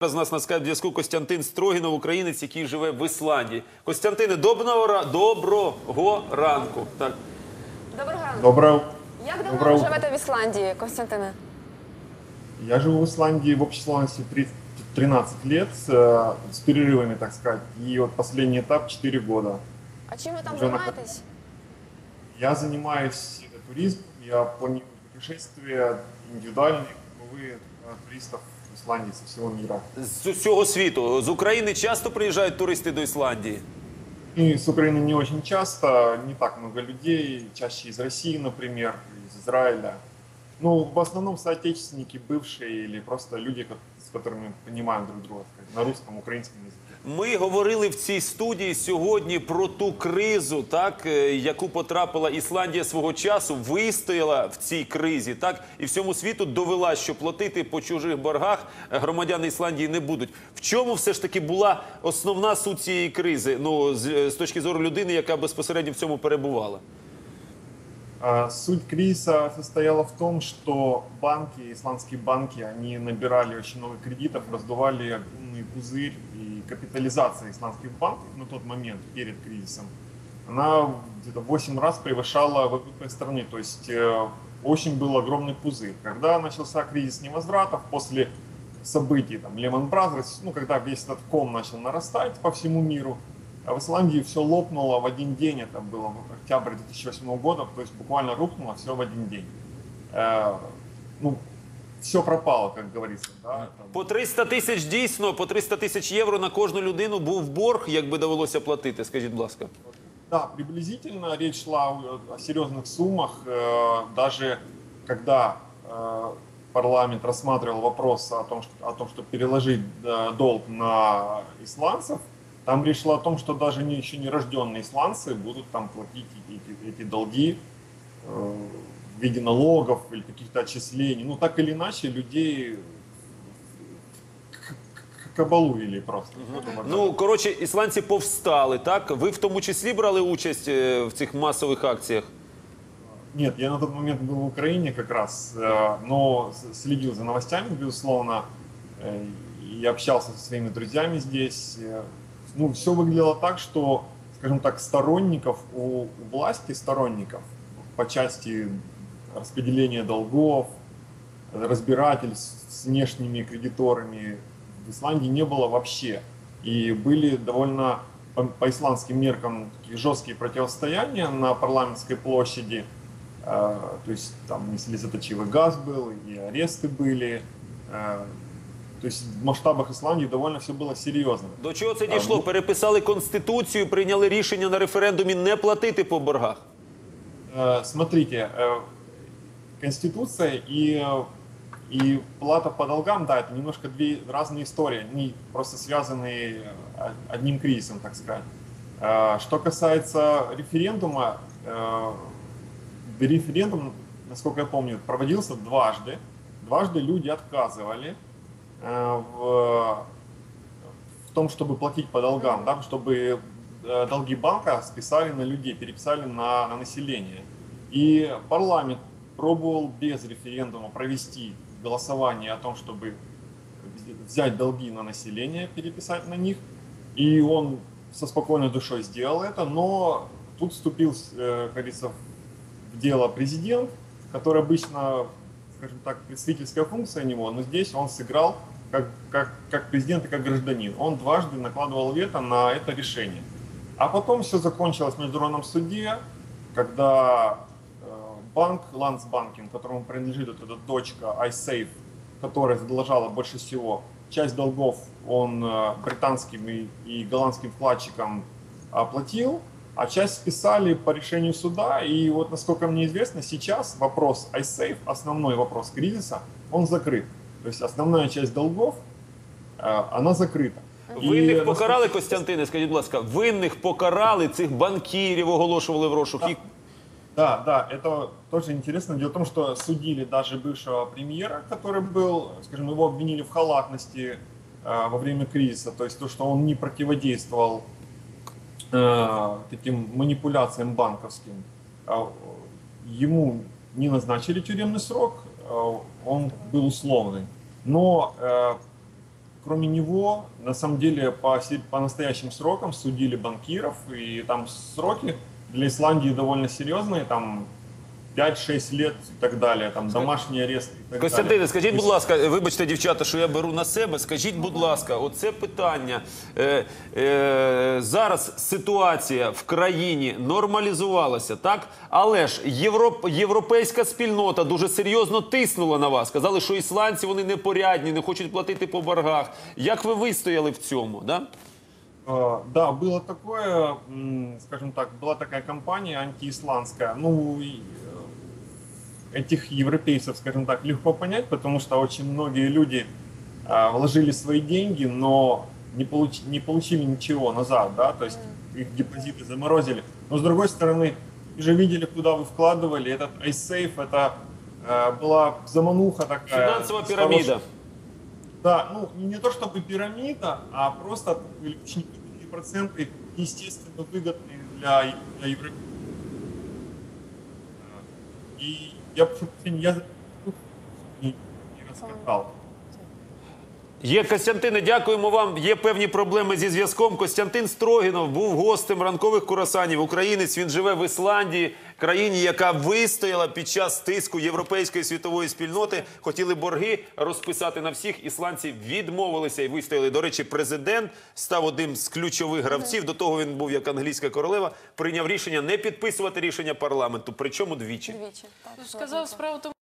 Зараз у нас на скайп зв'язку Костянтин Строгінов, українець, який живе в Ісландії. Костянтине, доброго, ра- доброго ранку. Так. Доброго ранку. Доброе. Як давно Доброе ви утро. живете в Ісландії, Костянтине? Я живу в Исландии в общей сложности 30 13 лет э, с перерывами, так сказать. И вот последний этап 4 года. А чим ви там Вже на- займаєтесь? Я занимаюсь э, туризмом, я планирую путешествия индивидуальные, групповые э, туристов в Исландии со всего мира. З усього світу. З України часто приїжджають туристи до Ісландії. И с Украины не очень часто, не так много людей, чаще из России, например, из Израиля. Ну, в основном соотечественники бывшие или просто люди, ко- с которыми понимаем друг друга, так сказать, на русском, украинском языке. Ми говорили в цій студії сьогодні про ту кризу, так е, яку потрапила Ісландія свого часу, вистояла в цій кризі, так і всьому світу довела, що платити по чужих боргах громадяни Ісландії не будуть. В чому все ж таки була основна суть цієї кризи? Ну з, е, з точки зору людини, яка безпосередньо в цьому перебувала. Суть кризиса состояла в том, что банки, исландские банки, они набирали очень много кредитов, раздували огромный пузырь, и капитализация исландских банков на тот момент, перед кризисом, она где-то 8 раз превышала ВВП страны, то есть э, очень был огромный пузырь. Когда начался кризис невозвратов, после событий, там, Lehman Brothers, ну, когда весь этот ком начал нарастать по всему миру, а в Исландии все лопнуло в один день, это было в октябре 2008 года, то есть буквально рухнуло все в один день. Э, ну, все пропало, как говорится. Да? Там, По 300 тисяч дійсно, по 300 тисяч євро на кожну людину був борг, якби довелося платити. Скажіть, будь ласка. Да, приблизительно речь шла о, о серьезных суммах. Э, даже когда э, парламент рассматривал вопрос о том, что, о том, чтобы переложить э, долг на исландцев, там речь шла о том, что даже не, еще не рожденные исландцы будут там платить эти, эти долги э, в виде налогов или каких-то отчислений. Ну, так или иначе, людей к- к- кабалуили просто. будем это Ну коротше, ісландці повстали, так? Ви в тому числі брали участь е, в цих масових акціях. Нет, я на тот момент был в Украине как раз, э, но с- следил за новостями, безусловно, э, и общался со своими друзьями здесь. Э, Ну, все выглядело так, что, скажем так, сторонников у, у власти, сторонников по части распределения долгов, э, разбирательств с внешними кредиторами в Исландии не было вообще. И были довольно по, по исландским меркам такие жесткие противостояния на парламентской площади. Э, то есть там и слезоточивый газ был, и аресты были. Э, то есть в масштабах Исландии довольно все было серьезно. До чого це А, дійшло? ну- Переписали конституцію, прийняли рішення на референдумі не платити по боргах. Э, Смотрите, э, Конституция и, и плата по долгам, да, это немножко две разные истории, они просто связаны э, одним кризисом, так сказать. Э, Что касается референдума, э, референдум, насколько я помню, проводился дважды. Дважды люди отказывали в, в том, чтобы платить по долгам, да, чтобы долги банка списали на людей, переписали на, на население. И парламент пробовал без референдума провести голосование о том, чтобы взять долги на население, переписать на них. И он со спокойной душой сделал это, но тут вступил, э, как говорится, в дело президент, который обычно, скажем так, представительская функция у него, но здесь он сыграл как, как, как президент и как гражданин. Он дважды накладывал вето на это решение. А потом все закончилось в международном суде, когда банк Ландсбанкинг, которому принадлежит вот эта дочка iSafe, которая задолжала больше всего, часть долгов он э, британским и, и голландским вкладчикам оплатил, а часть списали по решению суда. И вот, насколько мне известно, сейчас вопрос iSafe, основной вопрос кризиса, он закрыт. То есть основная часть долгов, э, она закрыта. И Винних насколько- покарали, Костянтине, скажіть, будь ласка, винних покарали, цих банкірів оголошували в розшук. Їх да, да, это тоже интересно. Дело в том, что судили даже бывшего премьера, который был, скажем, его обвинили в халатности э, во время кризиса, то есть то, что он не противодействовал э, таким манипуляциям банковским. А, Ему не назначили тюремный срок, э, он был условный. Но э, кроме него, на самом деле, по, по настоящим срокам судили банкиров, и там сроки для Исландии довольно серьезные, там 5-6 лет и так далее, там домашний арест так Костянтине, скажіть, будь ласка, вибачте, дівчата, що я беру на себе. Скажіть, будь ласка, оце питання. Е, е, зараз ситуація в країні нормалізувалася, так? Але ж європ, європейська спільнота дуже серйозно тиснула на вас. Сказали, що ісландці вони непорядні, не хочуть платити по боргах. Як ви вистояли в цьому? Да? Э, Да, было такое, м, скажем так, была такая компания антиисландская. Ну, и, э, этих европейцев, скажем так, легко понять, потому что очень многие люди а, вложили свои деньги, но не, получ- не получили ничего назад, да, то есть их депозиты заморозили. Но с другой стороны, вы же видели, куда вы вкладывали. Этот iSafe, это э, была замануха такая. Фінансова с піраміда. хорошим- да, ну не то чтобы пирамида, а просто были очень выгодные проценты, естественно, выгодные для, для Европы. И я прошу прощения, я за- не, не раскатал. Є Костянтине, дякуємо вам. Є певні проблеми зі зв'язком. Костянтин Строгінов був гостем ранкових курасанів. Українець. Він живе в Ісландії, країні, яка вистояла під час тиску європейської світової спільноти. Хотіли борги розписати на всіх. Ісландці відмовилися і вистояли. До речі, президент став одним з ключових гравців. До того він був як англійська королева. Прийняв рішення не підписувати рішення парламенту. Причому двічі. Двічі. Так, Сказав справу тому,